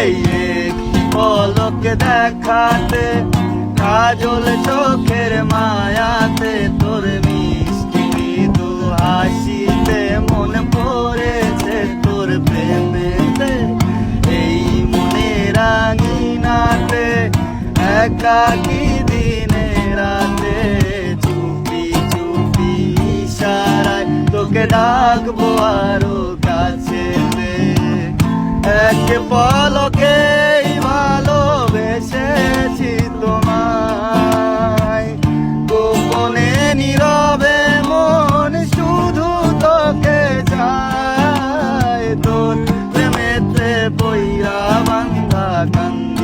এই একটি পলক দেখাতে, কাজল চোখের মায়াতে, তোর মিষ্টি মৃদু হাসিতে মন পড়েছে তোর প্রেমেতে। এই মনে রাঙিনাতে, একাকি দিনে রাতে, চুপি চুপি ইশারায় তোকে ডাকবো আরও কাছে এক পলকে ஐயா வந்தா கந்த